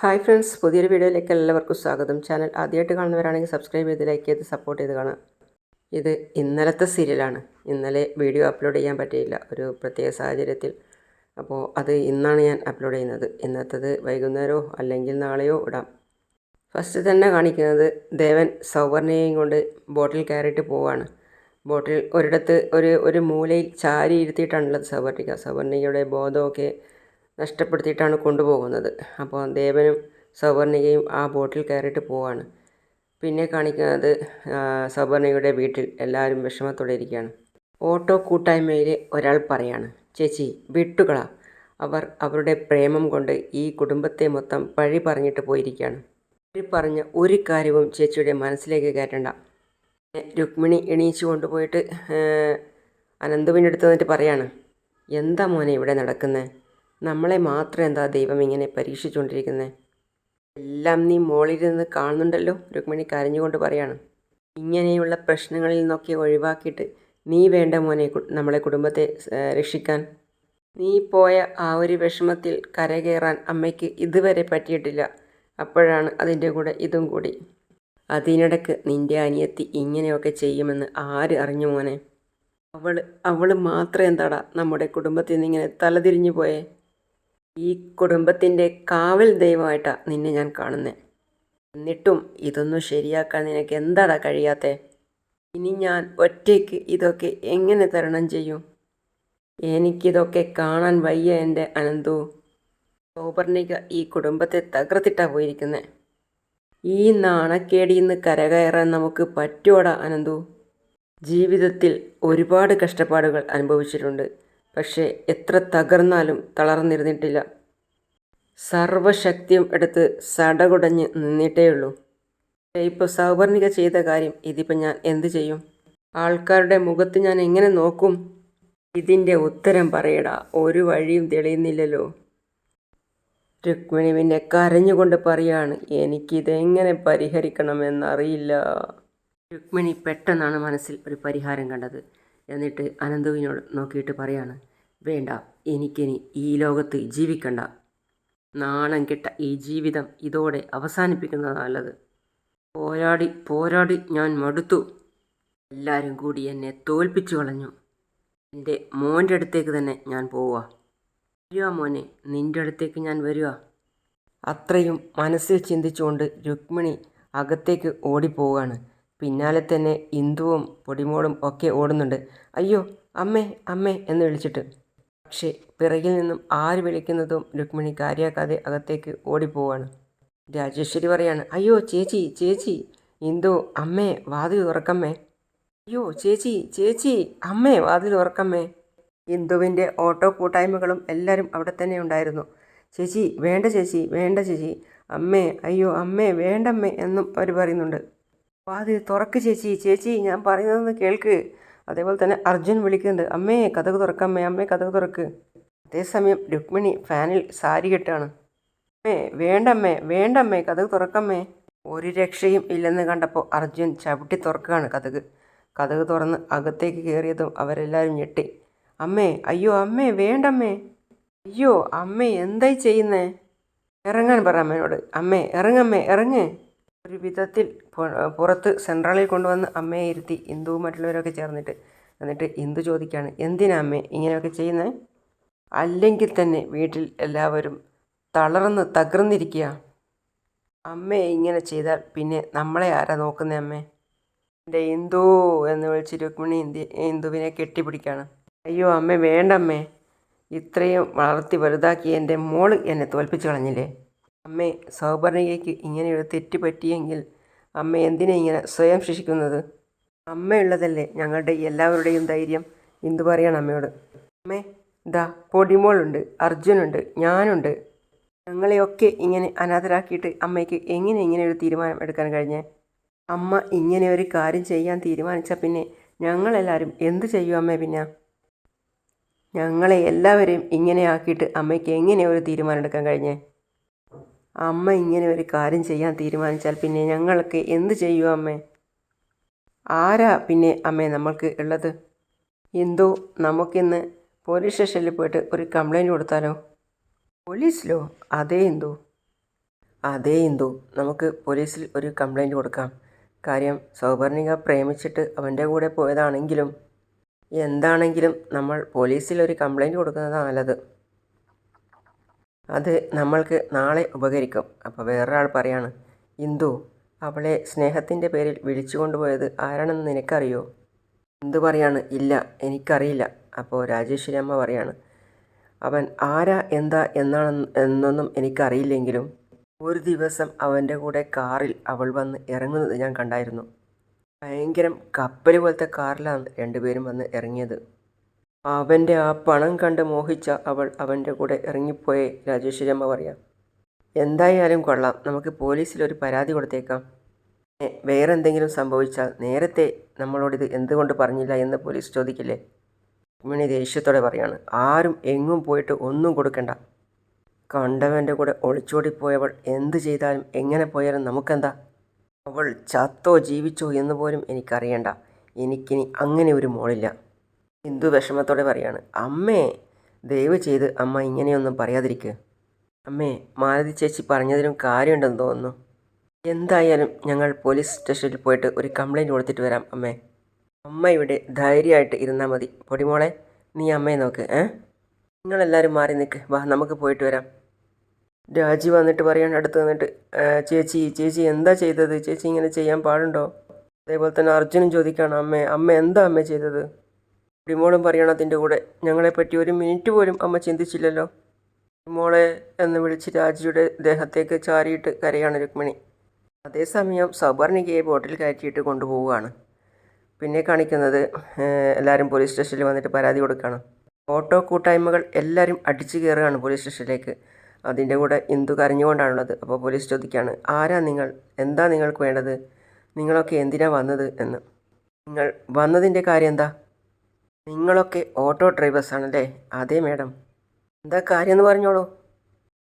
Hi friends പുതിയൊരു വീഡിയോയിലേക്ക് എല്ലാവർക്കും സ്വാഗതം. ചാനൽ ആദ്യമായിട്ട് കാണുന്നവരാണെങ്കിൽ സബ്സ്ക്രൈബ് ചെയ്ത് ലൈക്ക് ചെയ്ത് സപ്പോർട്ട് ചെയ്ത് കാണാം ഇത് ഇന്നലത്തെ സീരിയലാണ്. ഇന്നലെ വീഡിയോ അപ്ലോഡ് ചെയ്യാൻ പറ്റിയില്ല ഒരു പ്രത്യേക സാഹചര്യത്തിൽ. അപ്പോൾ അത് ഇന്നാണ് ഞാൻ അപ്ലോഡ് ചെയ്യുന്നത്. ഇന്നത്തത് വൈകുന്നേരമോ അല്ലെങ്കിൽ നാളെയോ ഇടാം. ഫസ്റ്റ് തന്നെ കാണിക്കുന്നത് ദേവൻ സൗവർണയെയും കൊണ്ട് ബോട്ടിൽ കയറിയിട്ട് പോവാണ്. ബോട്ടിൽ ഒരിടത്ത് ഒരു ഒരു മൂലയിൽ ചാരി ഇരുത്തിയിട്ടാണുള്ളത് സൗവർണിക. സൗവർണികയുടെ ബോധമൊക്കെ നഷ്ടപ്പെടുത്തിയിട്ടാണ് കൊണ്ടുപോകുന്നത്. അപ്പോൾ ദേവനും സൗവർണികയും ആ ബോട്ടിൽ കയറിയിട്ട് പോവാണ്. പിന്നെ കാണിക്കുന്നത് സൗവർണികയുടെ വീട്ടിൽ എല്ലാവരും വിഷമത്തോടെ ഇരിക്കുകയാണ്. ഓട്ടോ കൂട്ടായ്മയിലെ ഒരാൾ പറയാണ് ചേച്ചി വിട്ടുകള. അവർ അവരുടെ പ്രേമം കൊണ്ട് ഈ കുടുംബത്തെ മൊത്തം പഴി പറഞ്ഞിട്ട് പോയിരിക്കുകയാണ്. പഴി പറഞ്ഞ ഒരു കാര്യവും ചേച്ചിയുടെ മനസ്സിലേക്ക് കയറ്റണ്ട. രുക്മിണി എണീച്ചു കൊണ്ടുപോയിട്ട് അനന്തുവിന്റെ അടുത്ത് വന്നിട്ട് പറയാണ് എന്താ മോനെ ഇവിടെ നടക്കുന്നത് നമ്മളെ മാത്രം എന്താ ദൈവം ഇങ്ങനെ പരീക്ഷിച്ചുകൊണ്ടിരിക്കുന്നത് എല്ലാം നീ മോളിരുന്ന് കാണുന്നുണ്ടല്ലോ രുക്മിണി കരഞ്ഞുകൊണ്ട് പറയാണ്. ഇങ്ങനെയുള്ള പ്രശ്നങ്ങളിൽ നിന്നൊക്കെ ഒഴിവാക്കിയിട്ട് നീ വേണ്ട മോനെ നമ്മളെ കുടുംബത്തെ രക്ഷിക്കാൻ. നീ പോയ ആ ഒരു വിഷമത്തിൽ കരകയറാൻ അമ്മയ്ക്ക് ഇതുവരെ പറ്റിയിട്ടില്ല. അപ്പോഴാണ് അതിന്റെ കൂടെ ഇതും കൂടി. അതിനിടക്ക് നിന്റെ അനിയത്തി ഇങ്ങനെയൊക്കെ ചെയ്യുമെന്ന് ആര് അറിഞ്ഞു മോനെ? അവൾ അവൾ മാത്രം എന്താടാ നമ്മുടെ കുടുംബത്തിൽ നിന്ന് ഇങ്ങനെ തലതിരിഞ്ഞു പോയേ? ഈ കുടുംബത്തിന്റെ കാവൽ ദൈവമായിട്ടാണ് നിന്നെ ഞാൻ കാണുന്നത് എന്നിട്ടും ഇതൊന്നും ശരിയാക്കാൻ നിനക്ക് എന്താടാ കഴിയാത്തേ? ഇനി ഞാൻ ഒറ്റയ്ക്ക് ഇതൊക്കെ എങ്ങനെ തരണം ചെയ്യും? എനിക്കിതൊക്കെ കാണാൻ വയ്യ എന്റെ അനന്തു. സൗപർണിക ഈ കുടുംബത്തെ തകർത്തിട്ടാ പോയിരിക്കുന്നത് ഈ നാണക്കേടിയിൽ നിന്ന് കരകയറാൻ നമുക്ക് പറ്റുമോടാ അനന്തു? ജീവിതത്തിൽ ഒരുപാട് കഷ്ടപ്പാടുകൾ അനുഭവിച്ചിട്ടുണ്ട്. പക്ഷേ എത്ര തകർന്നാലും തളർന്നിരുന്നിട്ടില്ല. സർവശക്തിയും എടുത്ത് സടകുടഞ്ഞ് നിന്നിട്ടേയുള്ളൂ. ഇപ്പോൾ സൗവർണിക ചെയ്ത കാര്യം ഇതിപ്പോൾ ഞാൻ എന്ത് ചെയ്യും? ആൾക്കാരുടെ മുഖത്ത് ഞാൻ എങ്ങനെ നോക്കും? ഇതിന്റെ ഉത്തരം പറയടാ ഒരു വഴിയും തെളിയുന്നില്ലല്ലോ. രുക്മിണി പിന്നെ കരഞ്ഞുകൊണ്ട് പറയാണ് എനിക്കിതെങ്ങനെ പരിഹരിക്കണമെന്നറിയില്ല. രുക്മിണി പെട്ടെന്നാണ് മനസ്സിൽ ഒരു പരിഹാരം കണ്ടത്. എന്നിട്ട് അനന്തുവിനോട് നോക്കിയിട്ട് പറയാണ് വേണ്ട. എനിക്കിനി ഈ ലോകത്ത് ജീവിക്കണ്ട. നാണം കെട്ട ഈ ജീവിതം ഇതോടെ അവസാനിപ്പിക്കുന്നത് നല്ലത്. പോരാടി പോരാടി ഞാൻ മടുത്തു. എല്ലാവരും കൂടി എന്നെ തോൽപ്പിച്ചു കളഞ്ഞു. എന്റെ മോന്റെ അടുത്തേക്ക് തന്നെ ഞാൻ പോവുക. വരിക മോനെ നിന്റെ അടുത്തേക്ക് ഞാൻ വരിക. അത്രയും മനസ്സിൽ ചിന്തിച്ചുകൊണ്ട് രുക്മിണി അകത്തേക്ക് ഓടിപ്പോവുകയാണ്. പിന്നാലെ തന്നെ ഇന്ദുവും പൊടിമോളും ഒക്കെ ഓടുന്നുണ്ട്. അയ്യോ അമ്മേ അമ്മേ എന്ന് വിളിച്ചിട്ട്. പക്ഷേ പിറകിൽ നിന്നും ആര് വിളിക്കുന്നതും രുക്മിണി കാര്യാക്കാതെ അകത്തേക്ക് ഓടിപ്പോവാണ്. രാജേശ്വരി പറയാണ് അയ്യോ ചേച്ചി ചേച്ചി ഇന്ദു അമ്മേ വാതിൽ തുറക്കമ്മേ. അയ്യോ ചേച്ചി ചേച്ചി അമ്മേ വാതിൽ തുറക്കമ്മേ. ഇന്ദുവിന്റെ ഓട്ടോ കൂട്ടായ്മകളും എല്ലാവരും അവിടെ തന്നെ ഉണ്ടായിരുന്നു. ചേച്ചി വേണ്ട ചേച്ചി വേണ്ട ചേച്ചി അമ്മേ അയ്യോ അമ്മേ വേണ്ടമ്മേ എന്നും അവർ പറയുന്നുണ്ട്. വാതിൽ തുറക്ക് ചേച്ചി ചേച്ചി ഞാൻ പറയുന്നതെന്ന് കേൾക്ക്. അതേപോലെ തന്നെ അർജുൻ വിളിക്കുന്നുണ്ട് അമ്മേ കഥക് തുറക്കമ്മേ അമ്മേ കഥക് തുറക്ക്. അതേസമയം രുക്മിണി ഫാനിൽ സാരി കെട്ടാണ്. അമ്മേ വേണ്ടമ്മേ വേണ്ടമ്മേ കഥക് തുറക്കമ്മേ ഒരു രക്ഷയും ഇല്ലെന്ന് കണ്ടപ്പോൾ അർജുൻ ചവിട്ടി തുറക്കുകയാണ് കഥക്. കഥക് തുറന്ന് അകത്തേക്ക് കയറിയതും അവരെല്ലാവരും ഞെട്ടി. അമ്മേ അയ്യോ അമ്മേ വേണ്ടമ്മേ അയ്യോ അമ്മേ എന്തായി ചെയ്യുന്നേ? ഇറങ്ങാൻ പറ അമ്മേനോട്. അമ്മേ ഇറങ്ങമ്മേ ഇറങ്ങ്. ഒരു വിധത്തിൽ പുറത്ത് സെൻട്രലിൽ കൊണ്ടുവന്ന് അമ്മയെ ഇരുത്തി ഇന്ദുവും മറ്റുള്ളവരൊക്കെ ചേർന്നിട്ട് എന്നിട്ട് ഇന്ദു ചോദിക്കുകയാണ് എന്തിനാ അമ്മേ ഇങ്ങനെയൊക്കെ ചെയ്യുന്നത് അല്ലെങ്കിൽ തന്നെ വീട്ടിൽ എല്ലാവരും തളർന്ന് തകർന്നിരിക്കുക. അമ്മയെ ഇങ്ങനെ ചെയ്താൽ പിന്നെ നമ്മളെ ആരാ നോക്കുന്നേ അമ്മേ? എന്റെ ഇന്ദു എന്ന് വിളിച്ച് രുക്മിണി ഇന്ത്യ ഇന്ദുവിനെ കെട്ടിപ്പിടിക്കുകയാണ് അയ്യോ അമ്മേ വേണ്ടമ്മേ ഇത്രയും വളർത്തി വലുതാക്കി എന്റെ മോൾ എന്നെ തോൽപ്പിച്ചു കളഞ്ഞില്ലേ? അമ്മേ സൗപർണികയ്ക്ക് ഇങ്ങനെയൊരു തെറ്റ് പറ്റിയെങ്കിൽ അമ്മ എന്തിനാ ഇങ്ങനെ സ്വയം ശിക്ഷിക്കുന്നത്? അമ്മയുള്ളതല്ലേ ഞങ്ങളുടെ എല്ലാവരുടെയും ധൈര്യം എന്തു പറയണം അമ്മയോട്? അമ്മേ ദാ പൊടിമോളുണ്ട് അർജുനുണ്ട് ഞാനുണ്ട്. ഞങ്ങളെയൊക്കെ ഇങ്ങനെ അനാഥരാക്കിയിട്ട് അമ്മയ്ക്ക് എങ്ങനെ ഇങ്ങനെ ഒരു തീരുമാനം എടുക്കാൻ കഴിഞ്ഞേ? അമ്മ ഇങ്ങനെ ഒരു കാര്യം ചെയ്യാൻ തീരുമാനിച്ചാൽ പിന്നെ ഞങ്ങളെല്ലാവരും എന്ത് ചെയ്യും അമ്മേ പിന്നെ? ഞങ്ങളെ എല്ലാവരെയും ഇങ്ങനെ ആക്കിയിട്ട് അമ്മയ്ക്ക് എങ്ങനെ ഒരു തീരുമാനം എടുക്കാൻ കഴിഞ്ഞേ? അമ്മ ഇങ്ങനെ ഒരു കാര്യം ചെയ്യാൻ തീരുമാനിച്ചാൽ പിന്നെ ഞങ്ങൾക്ക് എന്ത് ചെയ്യും അമ്മേ? ആരാ പിന്നെ അമ്മേ നമ്മൾക്ക് ഉള്ളത്? എന്തോ നമുക്കിന്ന് പോലീസ് സ്റ്റേഷനിൽ പോയിട്ട് ഒരു കംപ്ലൈന്റ് കൊടുത്താലോ? പോലീസിലോ? അതേ എന്തോ? അതേ എന്തോ? നമുക്ക് പോലീസിൽ ഒരു കംപ്ലൈന്റ് കൊടുക്കാം. കാര്യം സൗപർണിക പ്രേമിച്ചിട്ട് അവന്റെ കൂടെ പോയതാണെങ്കിലും എന്താണെങ്കിലും നമ്മൾ പോലീസിൽ ഒരു കംപ്ലൈന്റ് കൊടുക്കുന്നതാണ് നല്ലത്. അത് നമ്മൾക്ക് നാളെ ഉപകരിക്കും. അപ്പോൾ വേറൊരാൾ പറയാണ് ഇന്ദു അവളെ സ്നേഹത്തിന്റെ പേരിൽ വിളിച്ചു കൊണ്ടുപോയത് ആരാണെന്ന് നിനക്കറിയോ? ഇന്ദു പറയാണ് ഇല്ല എനിക്കറിയില്ല. അപ്പോൾ രാജേശ്വരി അമ്മ പറയാണ് അവൻ ആരാ എന്താ എന്നാണെന്ന് എന്നൊന്നും എനിക്കറിയില്ലെങ്കിലും ഒരു ദിവസം അവന്റെ കൂടെ കാറിൽ അവൾ വന്ന് ഇറങ്ങുന്നത് ഞാൻ കണ്ടായിരുന്നു. ഭയങ്കരം കപ്പൽ പോലത്തെ കാറിലാണ് രണ്ടുപേരും വന്ന് ഇറങ്ങിയത്. അവന്റെ ആ പണം കണ്ട് മോഹിച്ച അവൾ അവന്റെ കൂടെ ഇറങ്ങിപ്പോയെ രാജേശ്വരി അമ്മ പറയാം. എന്തായാലും കൊള്ളാം. നമുക്ക് പോലീസിൽ ഒരു പരാതി കൊടുത്തേക്കാം. വേറെ എന്തെങ്കിലും സംഭവിച്ചാൽ നേരത്തെ നമ്മളോടിത് എന്തുകൊണ്ട് പറഞ്ഞില്ല എന്ന് പോലീസ് ചോദിക്കില്ലേ? രുക്മിണി ദേഷ്യത്തോടെ പറയാണ്. ആരും എങ്ങും പോയിട്ട് ഒന്നും കൊടുക്കണ്ട. കണ്ടവന്റെ കൂടെ ഒളിച്ചോടിപ്പോയവൾ എന്ത് ചെയ്താലും എങ്ങനെ പോയാലും നമുക്കെന്താ? അവൾ ചത്തോ ജീവിച്ചോ എന്ന് പോലും എനിക്കറിയണ്ട. എനിക്കിനി അങ്ങനെ ഒരു മോളില്ല. ഹിന്ദു വിഷമത്തോടെ പറയാണ് അമ്മേ ദയവ് ചെയ്ത് അമ്മ ഇങ്ങനെയൊന്നും പറയാതിരിക്കുക അമ്മേ മാലതി ചേച്ചി പറഞ്ഞതിനും കാര്യമുണ്ടെന്ന് തോന്നുന്നു. എന്തായാലും ഞങ്ങൾ പോലീസ് സ്റ്റേഷനിൽ പോയിട്ട് ഒരു കംപ്ലൈന്റ് കൊടുത്തിട്ട് വരാം അമ്മേ. അമ്മ ഇവിടെ ധൈര്യമായിട്ട് ഇരുന്നാൽ മതി. പൊടിമോളെ നീ അമ്മയെ നോക്ക് ഏ? നിങ്ങളെല്ലാവരും മാറി നിൽക്ക് വാ നമുക്ക് പോയിട്ട് വരാം. രാജി വന്നിട്ട് പറയാൻ അടുത്ത് വന്നിട്ട് ചേച്ചി ചേച്ചി എന്താ ചെയ്തത്? ചേച്ചി ഇങ്ങനെ ചെയ്യാൻ പാടുണ്ടോ? അതേപോലെ തന്നെ അർജുനും ചോദിക്കുകയാണ് അമ്മേ അമ്മ എന്താ അമ്മ ചെയ്തത്? പൊടിമോളും പറയണം അതിന്റെ കൂടെ. ഞങ്ങളെപ്പറ്റി ഒരു മിനിറ്റ് പോലും അമ്മ ചിന്തിച്ചില്ലല്ലോ. മോളെ എന്ന് വിളിച്ച് രാജിയുടെ ദേഹത്തേക്ക് ചാരിയിട്ട് കരയാണ് രുക്മിണി. അതേസമയം സബർണികയെ ബോട്ടിൽ കയറ്റിയിട്ട് കൊണ്ടുപോവുകയാണ്. പിന്നെ കാണിക്കുന്നത് എല്ലാവരും പോലീസ് സ്റ്റേഷനിൽ വന്നിട്ട് പരാതി കൊടുക്കുകയാണ്. ഓട്ടോ കൂട്ടായ്മകൾ എല്ലാവരും അടിച്ചു കയറുകയാണ് പോലീസ് സ്റ്റേഷനിലേക്ക്. അതിന്റെ കൂടെ ഇന്ദു കരഞ്ഞുകൊണ്ടാണുള്ളത്. അപ്പോൾ പോലീസ് ചോദിക്കുകയാണ് ആരാ നിങ്ങൾ? എന്താ നിങ്ങൾക്ക് വേണ്ടത്? നിങ്ങളൊക്കെ എന്തിനാണ് വന്നത്? എന്ന്. നിങ്ങൾ വന്നതിന്റെ കാര്യം എന്താ? നിങ്ങളൊക്കെ ഓട്ടോ ഡ്രൈവേഴ്സ് ആണല്ലേ അതെ മാഡം. എന്താ കാര്യം എന്ന് പറഞ്ഞോളൂ.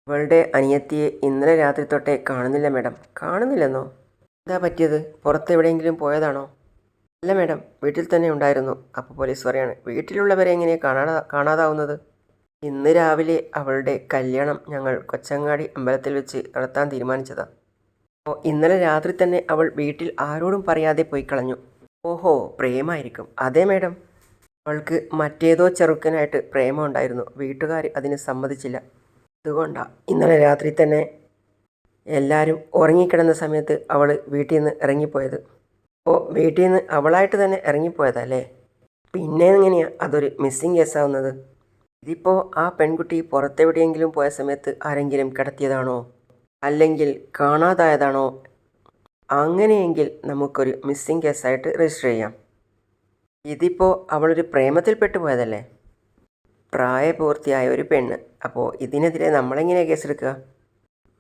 ഇവളുടെ അനിയത്തിയെ ഇന്നലെ രാത്രി തൊട്ടേ കാണുന്നില്ല മാഡം. കാണുന്നില്ലെന്നോ? എന്താ പറ്റിയത്? പുറത്തെവിടെയെങ്കിലും പോയതാണോ? അല്ല മാഡം. വീട്ടിൽ തന്നെ ഉണ്ടായിരുന്നു. അപ്പോൾ പോലീസ് പറയാണ് വീട്ടിലുള്ളവരെ എങ്ങനെ കാണാ കാണാതാവുന്നത്? ഇന്ന് രാവിലെ അവളുടെ കല്യാണം ഞങ്ങൾ കൊച്ചങ്ങാടി അമ്പലത്തിൽ വെച്ച് നടത്താൻ തീരുമാനിച്ചതാണ് അപ്പോൾ ഇന്നലെ രാത്രി തന്നെ അവൾ വീട്ടിൽ ആരോടും പറയാതെ പോയി കളഞ്ഞു. ഓഹോ പ്രേമായിരിക്കും. അതെ മാഡം. അവൾക്ക് മറ്റേതോ ചെറുക്കനായിട്ട് പ്രേമമുണ്ടായിരുന്നു. വീട്ടുകാർ അതിന് സമ്മതിച്ചില്ല. അതുകൊണ്ടാണ് ഇന്നലെ രാത്രി തന്നെ എല്ലാവരും ഉറങ്ങിക്കിടന്ന സമയത്ത് അവൾ വീട്ടിൽ നിന്ന് ഇറങ്ങിപ്പോയത്. അപ്പോൾ വീട്ടിൽ നിന്ന് അവളായിട്ട് തന്നെ ഇറങ്ങിപ്പോയതല്ലേ? പിന്നെ എങ്ങനെയാണ് അതൊരു മിസ്സിങ് കേസാവുന്നത്? ഇതിപ്പോൾ ആ പെൺകുട്ടി പുറത്തെവിടെയെങ്കിലും പോയ സമയത്ത് ആരെങ്കിലും കിടത്തിയതാണോ? അല്ലെങ്കിൽ കാണാതായതാണോ? അങ്ങനെയെങ്കിൽ നമുക്കൊരു മിസ്സിങ് കേസായിട്ട് രജിസ്റ്റർ ചെയ്യാം. ഇതിപ്പോൾ അവളൊരു പ്രേമത്തിൽപ്പെട്ടു പോയതല്ലേ? പ്രായപൂർത്തിയായ ഒരു പെണ്ണ്. അപ്പോൾ ഇതിനെതിരെ നമ്മളെങ്ങനെ കേസെടുക്കുക?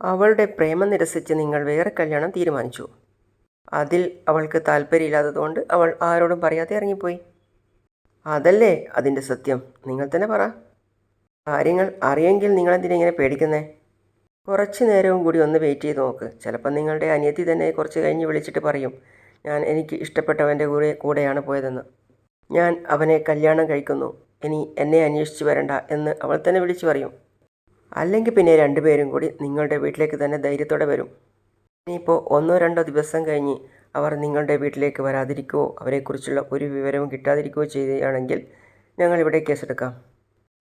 അവളുടെ പ്രേമം നിരസിച്ച് നിങ്ങൾ വേറെ കല്യാണം തീരുമാനിച്ചു. അതിൽ അവൾക്ക് താല്പര്യമില്ലാത്തതുകൊണ്ട് അവൾ ആരോടും പറയാതെ ഇറങ്ങിപ്പോയി. അതല്ലേ അതിന്റെ സത്യം? നിങ്ങൾ തന്നെ പറ. കാര്യങ്ങൾ അറിയെങ്കിൽ നിങ്ങളെന്തിനെങ്ങനെ പേടിക്കുന്നേ? കുറച്ച് നേരവും കൂടി ഒന്ന് വെയിറ്റ് ചെയ്ത് നോക്ക്. ചിലപ്പോൾ നിങ്ങളുടെ അനിയത്തി തന്നെ കുറച്ച് കഴിഞ്ഞ് വിളിച്ചിട്ട് പറയും ഞാൻ എനിക്ക് ഇഷ്ടപ്പെട്ടവന്റെ കൂടെ കൂടെയാണ് പോയതെന്ന്. ഞാൻ അവനെ കല്യാണം കഴിക്കുന്നു. ഇനി എന്നെ അന്വേഷിച്ച് വരണ്ട എന്ന് അവൾ തന്നെ വിളിച്ചു പറയും. അല്ലെങ്കിൽ പിന്നെ രണ്ടുപേരും കൂടി നിങ്ങളുടെ വീട്ടിലേക്ക് തന്നെ ധൈര്യത്തോടെ വരും. ഇനിയിപ്പോൾ ഒന്നോ രണ്ടോ ദിവസം കഴിഞ്ഞ് അവർ നിങ്ങളുടെ വീട്ടിലേക്ക് വരാതിരിക്കുകയോ അവരെക്കുറിച്ചുള്ള ഒരു വിവരവും കിട്ടാതിരിക്കുകയോ ചെയ്യുകയാണെങ്കിൽ ഞങ്ങൾ ഇവിടെ കേസെടുക്കാം.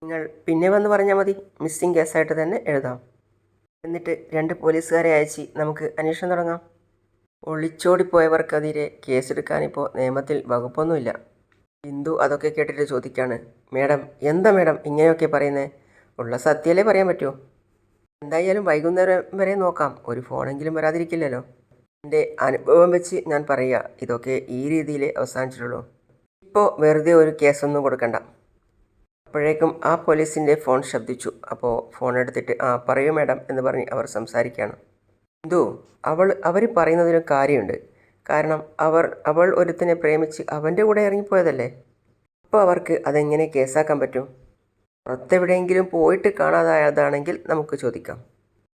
നിങ്ങൾ പിന്നെ വന്ന് പറഞ്ഞാൽ മതി. മിസ്സിംഗ് കേസായിട്ട് തന്നെ എഴുതാം. എന്നിട്ട് രണ്ട് പോലീസുകാരെ അയച്ച് നമുക്ക് അന്വേഷണം തുടങ്ങാം. ഒളിച്ചോടിപ്പോയവർക്കെതിരെ കേസെടുക്കാനിപ്പോൾ നിയമത്തിൽ വകുപ്പൊന്നുമില്ല. ബിന്ദു അതൊക്കെ കേട്ടിട്ട് ചോദിക്കാണ്. മേഡം എന്താ മേഡം ഇങ്ങനെയൊക്കെ പറയുന്നേ? ഉള്ള സത്യല്ലേ പറയാൻ പറ്റുമോ എന്തായാലും വൈകുന്നേരം വരെ നോക്കാം. ഒരു ഫോണെങ്കിലും വരാതിരിക്കില്ലല്ലോ. എന്റെ അനുഭവം വെച്ച് ഞാൻ പറയുക ഇതൊക്കെ ഈ രീതിയിൽ അവസാനിച്ചിട്ടുള്ളൂ. ഇപ്പോൾ വെറുതെ ഒരു കേസൊന്നും കൊടുക്കണ്ട. അപ്പോഴേക്കും ആ പോലീസിന്റെ ഫോൺ ശബ്ദിച്ചു. അപ്പോൾ ഫോൺ എടുത്തിട്ട് ആ പറയൂ മേഡം എന്ന് പറഞ്ഞ് അവർ സംസാരിക്കുകയാണ് എന്തോ അവൾ അവർ പറയുന്നതിന് കാര്യമുണ്ട്. കാരണം അവർ അവൾ ഒരുത്തിനെ പ്രേമിച്ച് അവന്റെ കൂടെ ഇറങ്ങിപ്പോയതല്ലേ? അപ്പോൾ അവർക്ക് അതെങ്ങനെ കേസാക്കാൻ പറ്റും? പുറത്തെവിടെയെങ്കിലും പോയിട്ട് കാണാതായതാണെങ്കിൽ നമുക്ക് ചോദിക്കാം.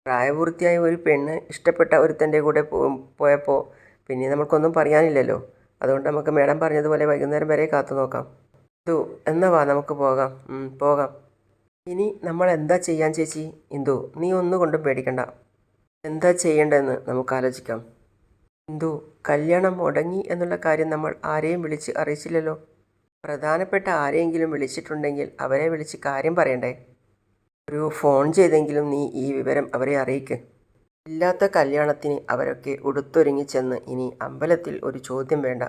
പ്രായപൂർത്തിയായ ഒരു പെണ്ണ് ഇഷ്ടപ്പെട്ട ഒരുത്തന്റെ കൂടെ പോയപ്പോൾ പിന്നെ നമുക്കൊന്നും പറയാനില്ലല്ലോ. അതുകൊണ്ട് നമുക്ക് മേഡം പറഞ്ഞതുപോലെ വൈകുന്നേരം വരെ കാത്തു നോക്കാം. ഇന്ദു എന്നാ വാ നമുക്ക് പോകാം. പോകാം. ഇനി നമ്മൾ എന്താ ചെയ്യാൻ ചേച്ചി? ഇന്ദു നീ ഒന്നുകൊണ്ടും പേടിക്കണ്ട. എന്താ ചെയ്യേണ്ടതെന്ന് നമുക്ക് ആലോചിക്കാം. ഇന്ദു കല്യാണം മുടങ്ങി എന്നുള്ള കാര്യം നമ്മൾ ആരെയും വിളിച്ച് അറിയിച്ചില്ലല്ലോ. പ്രധാനപ്പെട്ട ആരെയെങ്കിലും വിളിച്ചിട്ടുണ്ടെങ്കിൽ അവരെ വിളിച്ച് കാര്യം പറയണ്ടേ? ഒരു ഫോൺ ചെയ്തെങ്കിലും നീ ഈ വിവരം അവരെ അറിയിക്ക്. ഇല്ലാത്ത കല്യാണത്തിന് അവരൊക്കെ ഉടുത്തൊരുങ്ങി ചെന്ന് ഇനി അമ്പലത്തിൽ ഒരു ചോദ്യം വേണ്ട.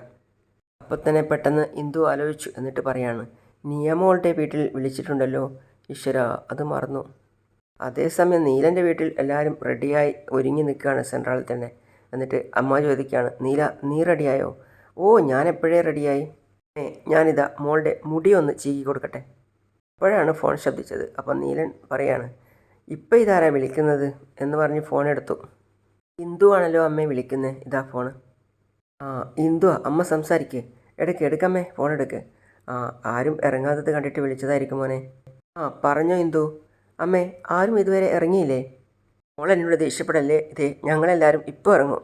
അപ്പോൾ തന്നെ പെട്ടെന്ന് ഇന്ദു ആലോചിച്ചു എന്നിട്ട് പറയാണ് നിയമോളുടെ വീട്ടിൽ വിളിച്ചിട്ടുണ്ടല്ലോ? ഈശ്വര അത് മറന്നു. അതേസമയം നീലന്റെ വീട്ടിൽ എല്ലാവരും റെഡിയായി ഒരുങ്ങി നിൽക്കുകയാണ് സെൻട്രലിൽ തന്നെ. എന്നിട്ട് അമ്മ ചോദിക്കുകയാണ് നീല നീ റെഡിയായോ? ഓ ഞാൻ എപ്പോഴേ റെഡിയായി ഞാനിതാ മോളുടെ മുടി ഒന്ന് ചീകി കൊടുക്കട്ടെ. അപ്പോഴാണ് ഫോൺ ശബ്ദിച്ചത്. അപ്പം നീലൻ പറയാണ് ഇപ്പം ഇതാരാ വിളിക്കുന്നത്? എന്ന് പറഞ്ഞ് ഫോൺ എടുത്തു. ഇന്ദു ആണല്ലോ അമ്മയെ വിളിക്കുന്നത് ഇതാ ഫോണ്. ആ ഇന്ദു അമ്മ സംസാരിക്കേ. എടുക്ക് എടുക്കമ്മേ ഫോൺ എടുക്ക്. ആ ആരും ഇറങ്ങാത്തത് കണ്ടിട്ട് വിളിച്ചതായിരിക്കും മോനെ. ആ പറഞ്ഞോ ഇന്ദു. അമ്മേ ആരും ഇതുവരെ ഇറങ്ങിയില്ലേ? മോൾ എന്നോട് ദേഷ്യപ്പെടല്ലേ? ഇതേ ഞങ്ങളെല്ലാവരും ഇപ്പോൾ ഇറങ്ങും.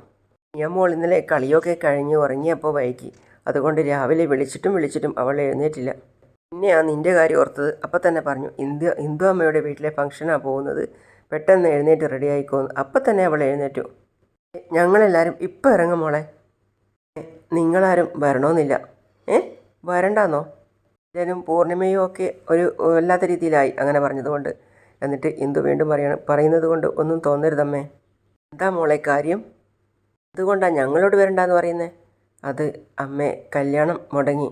ഞാൻ മോൾ ഇന്നലെ കളിയൊക്കെ കഴിഞ്ഞ് ഉറങ്ങിയപ്പോൾ വൈകി. അതുകൊണ്ട് രാവിലെ വിളിച്ചിട്ടും വിളിച്ചിട്ടും അവൾ എഴുന്നേറ്റില്ല. പിന്നെ ആ നിന്റെ കാര്യം ഓർത്തത്. അപ്പം തന്നെ പറഞ്ഞു ഇന്ദു അമ്മയുടെ വീട്ടിലെ ഫംഗ്ഷനാണ് പോകുന്നത്. പെട്ടെന്ന് എഴുന്നേറ്റ് റെഡി ആയിക്കോന്ന്. അപ്പം തന്നെ അവൾ എഴുന്നേറ്റു. ഞങ്ങളെല്ലാവരും ഇപ്പം ഇറങ്ങും മോളെ. നിങ്ങളാരും വരണമെന്നില്ല. ഏ വരണ്ടാന്നോ? എല്ലാവരും പൂർണിമയും ഒക്കെ ഒരു വല്ലാത്ത രീതിയിലായി അങ്ങനെ പറഞ്ഞതുകൊണ്ട്. എന്നിട്ട് ഇന്ദു വീണ്ടും പറയണം പറയുന്നത് കൊണ്ട് ഒന്നും തോന്നരുതമ്മേ. എന്താ മോളെ കാര്യം? അതുകൊണ്ടാണ് ഞങ്ങളോട് വരണ്ടെന്ന് പറയുന്നത് അത് അമ്മേ കല്യാണം മുടങ്ങി.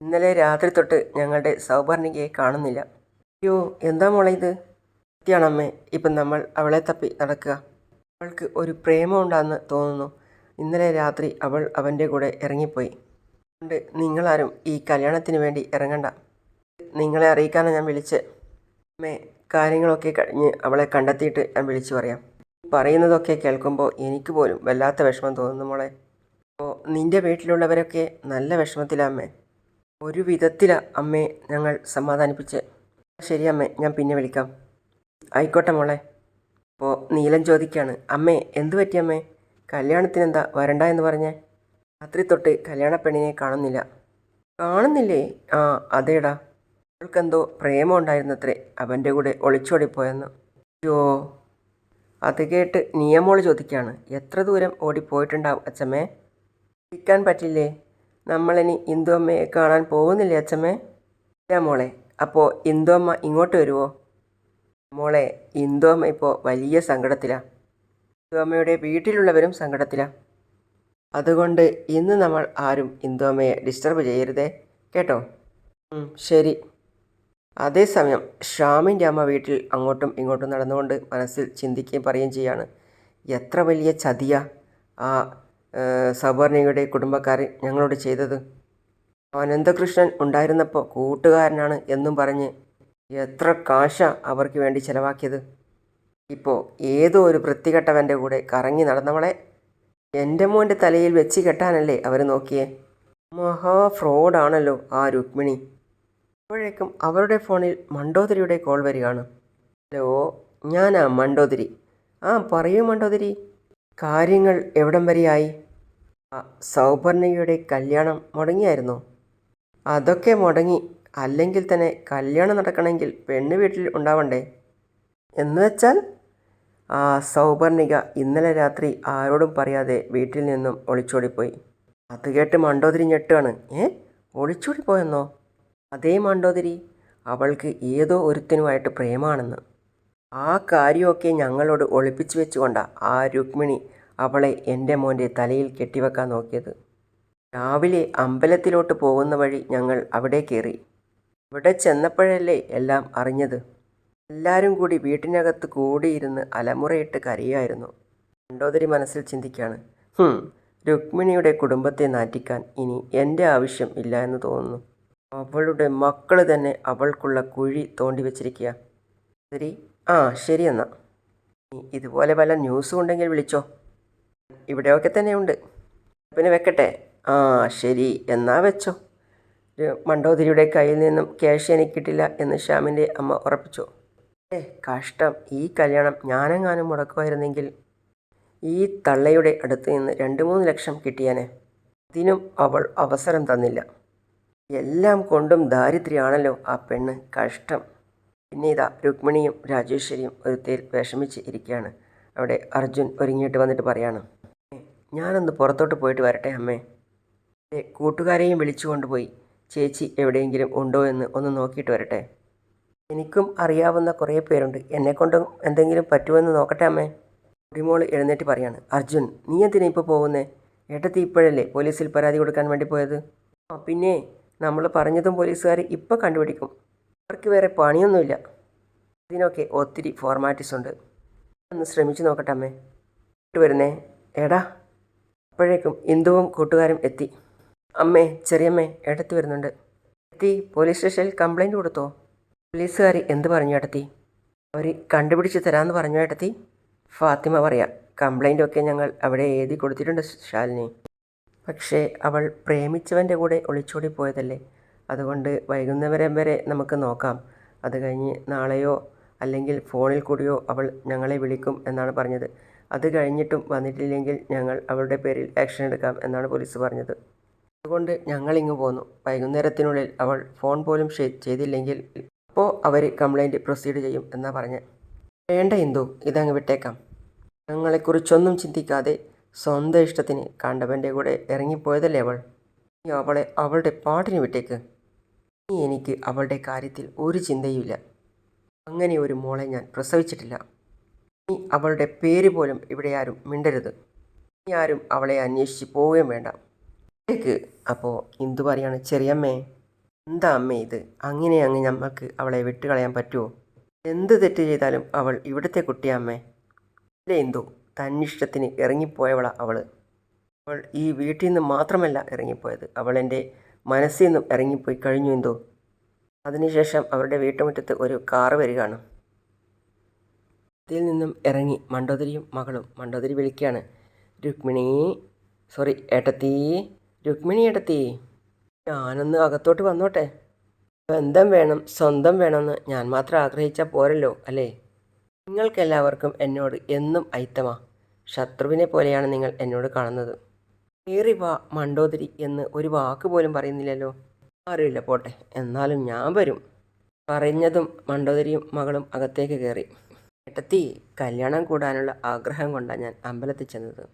ഇന്നലെ രാത്രി തൊട്ട് ഞങ്ങളുടെ സൗപർണികയെ കാണുന്നില്ല. അയ്യോ എന്താ മോളെ ഇത്? സത്യമാണമ്മേ ഇപ്പം നമ്മൾ അവളെ തപ്പി നടക്കുക. അവൾക്ക് ഒരു പ്രേമം പ്രേമമുണ്ടാന്ന് തോന്നുന്നു. ഇന്നലെ രാത്രി അവൾ അവന്റെ കൂടെ ഇറങ്ങിപ്പോയി. അതുകൊണ്ട് നിങ്ങളാരും ഈ കല്യാണത്തിന് വേണ്ടി ഇറങ്ങണ്ട. നിങ്ങളെ അറിയിക്കാനാണ് ഞാൻ വിളിച്ച്. അമ്മേ കാര്യങ്ങളൊക്കെ കഴിഞ്ഞ് അവളെ കണ്ടെത്തിയിട്ട് ഞാൻ വിളിച്ചു പറയാം. പറയുന്നതൊക്കെ കേൾക്കുമ്പോൾ എനിക്ക് പോലും വല്ലാത്ത വിഷമം തോന്നുന്നു മോളെ. അപ്പോൾ നിന്റെ വീട്ടിലുള്ളവരൊക്കെ നല്ല വിഷമത്തിലാ അമ്മേ. ഒരു വിധത്തിലാണ് അമ്മയെ ഞങ്ങൾ സമാധാനിപ്പിച്ച്. ശരി അമ്മേ ഞാൻ പിന്നെ വിളിക്കാം. ആയിക്കോട്ടെ മോളെ. അപ്പോൾ നീലൻ ചോദിക്കുകയാണ് അമ്മേ എന്തു പറ്റി അമ്മേ? കല്യാണത്തിനെന്താ വരണ്ട എന്ന് പറഞ്ഞേ? രാത്രി തൊട്ട് കല്യാണ പെണ്ണിനെ കാണുന്നില്ല. കാണുന്നില്ലേ? ആ അതേടാ. അവൾക്കെന്തോ പ്രേമം ഉണ്ടായിരുന്നത്രേ അവന്റെ കൂടെ ഒളിച്ചോടിപ്പോയെന്ന്. അയ്യോ. അത് കേട്ട് നിയമോൾ ചോദിക്കുകയാണ് എത്ര ദൂരം ഓടിപ്പോയിട്ടുണ്ടാവും അച്ഛമ്മേ? ഇരിക്കാൻ പറ്റില്ലേ? നമ്മളിനി ഇന്ദു അമ്മയെ കാണാൻ പോകുന്നില്ലേ അച്ഛമ്മേ? ഇല്ല മോളെ. അപ്പോൾ ഇന്ദു അമ്മ ഇങ്ങോട്ട് വരുമോ മോളെ ഇന്ദു അമ്മ ഇപ്പോൾ വലിയ സങ്കടത്തിലാണ് ഇന്ദു അമ്മയുടെ വീട്ടിലുള്ളവരും സങ്കടത്തിലാണ് അതുകൊണ്ട് ഇന്ന് നമ്മൾ ആരും ഇന്ദു അമ്മയെ ഡിസ്റ്റർബ് ചെയ്യരുതേ. കേട്ടോ? ശരി. അതേസമയം ഷ്യാമിന്റെ അമ്മ വീട്ടിൽ അങ്ങോട്ടും ഇങ്ങോട്ടും നടന്നുകൊണ്ട് മനസ്സിൽ ചിന്തിക്കുകയും പറയുകയും ചെയ്യാണ്. എത്ര വലിയ ചതിയ ആ സബർണിയുടെ കുടുംബക്കാർ ഞങ്ങളോട് ചെയ്തത്. അനന്തകൃഷ്ണൻ ഉണ്ടായിരുന്നപ്പോൾ കൂട്ടുകാരനാണ് എന്നും പറഞ്ഞ് എത്ര കാശ അവർക്ക് വേണ്ടി ചിലവാക്കിയത്. ഇപ്പോൾ ഏതോ ഒരു വൃത്തികെട്ടവന്റെ കൂടെ കറങ്ങി നടന്നവളെ എന്റെ മോന്റെ തലയിൽ വെച്ച് കെട്ടാനല്ലേ അവർ നോക്കിയേ. മഹാ ഫ്രോഡാണല്ലോ ആ രുക്മിണി. അപ്പോഴേക്കും അവരുടെ ഫോണിൽ മണ്ടോദരിയുടെ കോൾ വരികയാണ്. ഹലോ ഞാനാ മണ്ടോദരി. ആ പറയൂ മണ്ടോദരി. കാര്യങ്ങൾ എവിടം വരെയായി? സൗപർണികയുടെ കല്യാണം മുടങ്ങിയായിരുന്നോ? അതൊക്കെ മുടങ്ങി. അല്ലെങ്കിൽ തന്നെ കല്യാണം നടക്കണമെങ്കിൽ പെണ്ണ് വീട്ടിൽ ഉണ്ടാവണ്ടേ? എന്ന് വെച്ചാൽ ആ സൗപർണിക ഇന്നലെ രാത്രി ആരോടും പറയാതെ വീട്ടിൽ നിന്നും ഒളിച്ചോടിപ്പോയി. അത് കേട്ട് മണ്ടോതിരി ഞെട്ടുകയാണ്. ഏ? ഒളിച്ചോടിപ്പോയെന്നോ? അതേ മണ്ടോദരി അവൾക്ക് ഏതോ ഒരുത്തനുമായിട്ട് പ്രേമാണെന്ന്. ആ കാര്യമൊക്കെ ഞങ്ങളോട് ഒളിപ്പിച്ചു വെച്ചുകൊണ്ടാണ് ആ രുക്മിണി അവളെ എന്റെ മോന്റെ തലയിൽ കെട്ടിവെക്കാൻ നോക്കിയത്. രാവിലെ അമ്പലത്തിലോട്ട് പോകുന്ന വഴി ഞങ്ങൾ അവിടെ കയറി. ഇവിടെ ചെന്നപ്പോഴല്ലേ എല്ലാം അറിഞ്ഞത്. എല്ലാവരും കൂടി വീട്ടിനകത്ത് കൂടിയിരുന്ന് അലമുറയിട്ട് കരയായിരുന്നു. മണ്ടോദരി മനസ്സിൽ ചിന്തിക്കുകയാണ് രുക്മിണിയുടെ കുടുംബത്തെ നാറ്റിക്കാൻ ഇനി എന്റെ ആവശ്യം ഇല്ല എന്ന് തോന്നുന്നു. അവളുടെ മക്കൾ തന്നെ അവൾക്കുള്ള കുഴി തോണ്ടി വെച്ചിരിക്കുക. ശരി? ആ ശരി എന്നാ. ഇതുപോലെ വല്ല ന്യൂസും ഉണ്ടെങ്കിൽ വിളിച്ചോ. ഇവിടെയൊക്കെ തന്നെ ഉണ്ട് പിന്നെ വെക്കട്ടെ? ആ ശരി. എന്നാ വെച്ചോ. ഒരു മണ്ടോദരിയുടെ കയ്യിൽ നിന്നും ക്യാഷ് എനിക്ക് കിട്ടില്ല എന്ന് ശ്യാമിന്റെ അമ്മ ഉറപ്പിച്ചു. ഏ കഷ്ടം. ഈ കല്യാണം ഞാനെങ്ങാനും മുടക്കുമായിരുന്നെങ്കിൽ. ഈ തള്ളയുടെ അടുത്ത് നിന്ന് രണ്ട് മൂന്ന് ലക്ഷം കിട്ടിയാനെ. അതിനും അവൾ അവസരം തന്നില്ല. എല്ലാം കൊണ്ടും ദാരിദ്ര്യമാണല്ലോ ആ പെണ്ണ്. കഷ്ടം. പിന്നെ ഇതാ രുക്മിണിയും രാജേശ്വരിയും ഒരു തേൽ വിഷമിച്ച് ഇരിക്കുകയാണ്. അവിടെ അർജുൻ ഒരുങ്ങിയിട്ട് വന്നിട്ട് പറയാണ് ഞാനൊന്ന് പുറത്തോട്ട് പോയിട്ട് വരട്ടെ അമ്മേ. എന്റെ കൂട്ടുകാരെയും വിളിച്ചു കൊണ്ടുപോയി. ചേച്ചി എവിടെയെങ്കിലും ഉണ്ടോ എന്ന് ഒന്ന് നോക്കിയിട്ട് വരട്ടെ. എനിക്കും അറിയാവുന്ന കുറേ പേരുണ്ട്. എന്നെക്കൊണ്ടും എന്തെങ്കിലും പറ്റുമെന്ന് നോക്കട്ടെ അമ്മേ. കുടിമോൾ എഴുന്നേറ്റ് പറയാണ് അർജുൻ നീ എന്തിനാ ഇപ്പോൾ പോകുന്നേ? ഏട്ടത്തി ഇപ്പോഴല്ലേ പോലീസിൽ പരാതി കൊടുക്കാൻ വേണ്ടി പോയത്? ആ പിന്നെ നമ്മൾ പറഞ്ഞതും പോലീസുകാർ ഇപ്പോൾ കണ്ടുപിടിക്കും. അവർക്ക് വേറെ പണിയൊന്നുമില്ല. ഇതിനൊക്കെ ഒത്തിരി ഫോർമാലിറ്റീസ് ഉണ്ട്. ഒന്ന് ശ്രമിച്ചു നോക്കട്ടെ അമ്മേ. വരുന്നേ. എടാ. അപ്പോഴേക്കും ഇന്ദുവും കൂട്ടുകാരും എത്തി. അമ്മേ ചെറിയമ്മേ ഏട്ടത്തി വരുന്നുണ്ട്. എത്തി പോലീസ് സ്റ്റേഷനിൽ കംപ്ലൈന്റ് കൊടുത്തോ? പോലീസുകാർ എന്ത് പറഞ്ഞു എടത്തി അവർ കണ്ടുപിടിച്ച് തരാമെന്ന് പറഞ്ഞു എടത്തി ഫാത്തിമ പറയാം കംപ്ലൈന്റ് ഒക്കെ ഞങ്ങൾ അവിടെ എഴുതി കൊടുത്തിട്ടുണ്ട് ശാലിനി. പക്ഷേ അവൾ പ്രേമിച്ചവന്റെ കൂടെ ഒളിച്ചോടി പോയതല്ലേ അതുകൊണ്ട് വൈകുന്നേരം വരെ നമുക്ക് നോക്കാം. അത് കഴിഞ്ഞ് നാളെയോ അല്ലെങ്കിൽ ഫോണിൽ കൂടിയോ അവൾ ഞങ്ങളെ വിളിക്കും എന്നാണ് പറഞ്ഞത്. അത് കഴിഞ്ഞിട്ടും വന്നിട്ടില്ലെങ്കിൽ ഞങ്ങൾ അവളുടെ പേരിൽ ആക്ഷൻ എടുക്കാം എന്നാണ് പോലീസ് പറഞ്ഞത്. അതുകൊണ്ട് ഞങ്ങളിങ്ങ് പോന്നു. വൈകുന്നേരത്തിനുള്ളിൽ അവൾ ഫോൺ പോലും ചെയ്തില്ലെങ്കിൽ അപ്പോൾ അവർ കംപ്ലൈന്റ് പ്രൊസീഡ് ചെയ്യും എന്നാണ് പറഞ്ഞത്. വേണ്ട ഇന്ദു ഇതങ്ങ് വിട്ടേക്കാം. ഞങ്ങളെക്കുറിച്ചൊന്നും ചിന്തിക്കാതെ സ്വന്തം ഇഷ്ടത്തിന് കണ്ടവന്റെ കൂടെ ഇറങ്ങിപ്പോയതല്ലേ അവൾ? നീ അവളെ അവളുടെ പാട്ടിന് വിട്ടേക്ക്. നീ എനിക്ക് അവളുടെ കാര്യത്തിൽ ഒരു ചിന്തയുമില്ല. അങ്ങനെ ഒരു മോളെ ഞാൻ പ്രസവിച്ചിട്ടില്ല. നീ അവളുടെ പേര് പോലും ഇവിടെ ആരും മിണ്ടരുത്. നീ ആരും അവളെ അന്വേഷിച്ച് പോവുകയും വേണ്ട. കേക്ക് അപ്പോൾ ഇന്ദു പറയാണ് ചെറിയമ്മേ എന്താ അമ്മേ ഇത്? അങ്ങനെ അങ്ങ് ഞമ്മൾക്ക് അവളെ വിട്ടുകളയാൻ പറ്റുമോ എന്ത് തെറ്റ് ചെയ്താലും അവൾ ഇവിടുത്തെ കുട്ടിയമ്മേ അല്ലേ ഇന്ദു. തന്നിഷ്ടത്തിന് ഇറങ്ങിപ്പോയവളാണ് അവൾ അവൾ ഈ വീട്ടിൽ നിന്ന് മാത്രമല്ല ഇറങ്ങിപ്പോയത്. അവൾ എന്റെ മനസ്സിൽ നിന്നും ഇറങ്ങിപ്പോയി കഴിഞ്ഞു എന്തോ. അതിനുശേഷം അവരുടെ വീട്ടുമുറ്റത്ത് ഒരു കാറ് വരികയാണ്. അതിൽ നിന്നും ഇറങ്ങി മണ്ടോദരിയും മകളും. മണ്ടോദരി വിളിക്കുകയാണ് രുക്മിണി സോറി ഏട്ടത്തി രുക്മിണി ഏട്ടത്തി ഞാനൊന്ന് അകത്തോട്ട് വന്നോട്ടെ. ബന്ധം വേണം സ്വന്തം വേണമെന്ന് ഞാൻ മാത്രം ആഗ്രഹിച്ചാൽ പോരല്ലോ അല്ലേ? നിങ്ങൾക്കെല്ലാവർക്കും എന്നോട് എന്നും ഐത്തമാ. ശത്രുവിനെ പോലെയാണ് നിങ്ങൾ എന്നോട് കാണുന്നത്. ഏറി വാ മണ്ടോദരി എന്ന് ഒരു വാക്ക് പോലും പറയുന്നില്ലല്ലോ. അറിയില്ല പോട്ടെ. എന്നാലും ഞാൻ വരും. പറഞ്ഞതും മണ്ടോദരിയും മകളും അകത്തേക്ക് കയറി. ഏട്ടത്തി കല്യാണം കൂടാനുള്ള ആഗ്രഹം കൊണ്ടാണ് ഞാൻ അമ്പലത്തിൽ ചെന്നത്.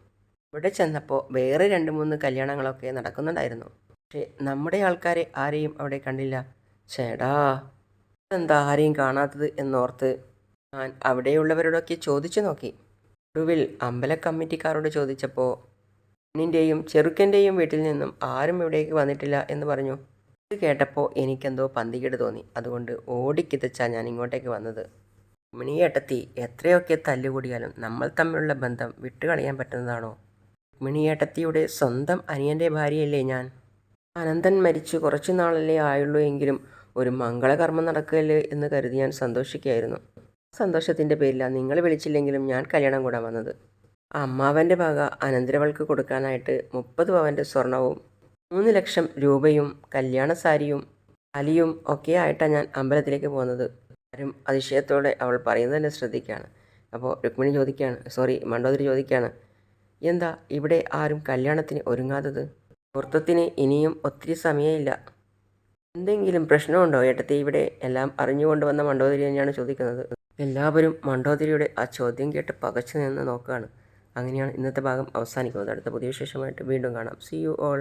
ഇവിടെ ചെന്നപ്പോൾ വേറെ രണ്ട് മൂന്ന് കല്യാണങ്ങളൊക്കെ നടക്കുന്നുണ്ടായിരുന്നു. പക്ഷേ നമ്മുടെ ആൾക്കാരെ ആരെയും അവിടെ കണ്ടില്ല. ചേടാ എന്താ ആരെയും കാണാത്തത് എന്നോർത്ത് ഞാൻ അവിടെയുള്ളവരോടൊക്കെ ചോദിച്ചു നോക്കി. ഒടുവിൽ അമ്പല കമ്മിറ്റിക്കാരോട് ചോദിച്ചപ്പോൾ പെണ്ണിന്റെയും ചെറുക്കന്റെയും വീട്ടിൽ നിന്നും ആരും ഇവിടേക്ക് വന്നിട്ടില്ല എന്ന് പറഞ്ഞു. ഇത് കേട്ടപ്പോൾ എനിക്കെന്തോ പന്തികേട് തോന്നി. അതുകൊണ്ട് ഓടിക്കിതച്ചാ ഞാൻ ഇങ്ങോട്ടേക്ക് വന്നത്. മിണിയേട്ടത്തി എത്രയൊക്കെ തല്ലുകൂടിയാലും നമ്മൾ തമ്മിലുള്ള ബന്ധം വിട്ടുകളയാൻ പറ്റുന്നതാണോ? മിണിയേട്ടത്തിയുടെ സ്വന്തം അനിയന്റെ ഭാര്യയല്ലേ ഞാൻ? അനന്തൻ മരിച്ചു കുറച്ചു നാളല്ലേ ആയുള്ളൂ എങ്കിലും ഒരു മംഗളകർമ്മം നടക്കുകയല്ലേ എന്ന് കരുതി ഞാൻ സന്തോഷിക്കുകയായിരുന്നു. സന്തോഷത്തിന്റെ പേരിലാണ് നിങ്ങൾ വിളിച്ചില്ലെങ്കിലും ഞാൻ കല്യാണം കൂടാൻ വന്നത്. അമ്മാവന്റെ വക അനന്തരവൾക്ക് കൊടുക്കാനായിട്ട് മുപ്പത് പവന്റെ സ്വർണവും മൂന്ന് ലക്ഷം രൂപയും കല്യാണ സാരിയും അലിയും ഒക്കെ ആയിട്ടാണ് ഞാൻ അമ്പലത്തിലേക്ക് പോകുന്നത്. ആരും അതിശയത്തോടെ അവൾ പറയുന്നത് പറയുന്നതന്നെ ശ്രദ്ധിക്കുകയാണ്. അപ്പോൾ രുക്മിണി ചോദിക്കുകയാണ് സോറി മണ്ടോദരി ചോദിക്കുകയാണ് എന്താ ഇവിടെ ആരും കല്യാണത്തിന് ഒരുങ്ങാത്തത്? മുഹൂർത്തത്തിന് ഇനിയും ഒത്തിരി സമയമില്ല. എന്തെങ്കിലും പ്രശ്നമുണ്ടോ? ഏട്ടത്തി ഇവിടെ എല്ലാം അറിഞ്ഞുകൊണ്ട് വന്ന മണ്ടോദരി തന്നെയാണ് ചോദിക്കുന്നത്. എല്ലാവരും മണ്ടോദരിയുടെ ആ ചോദ്യം കേട്ട് പകച്ചു നിന്ന് നോക്കുകയാണ്. അങ്ങനെയാണ് ഇന്നത്തെ ഭാഗം അവസാനിക്കുന്നത്. അടുത്ത പുതിയ വിശേഷമായിട്ട് വീണ്ടും കാണാം. C you all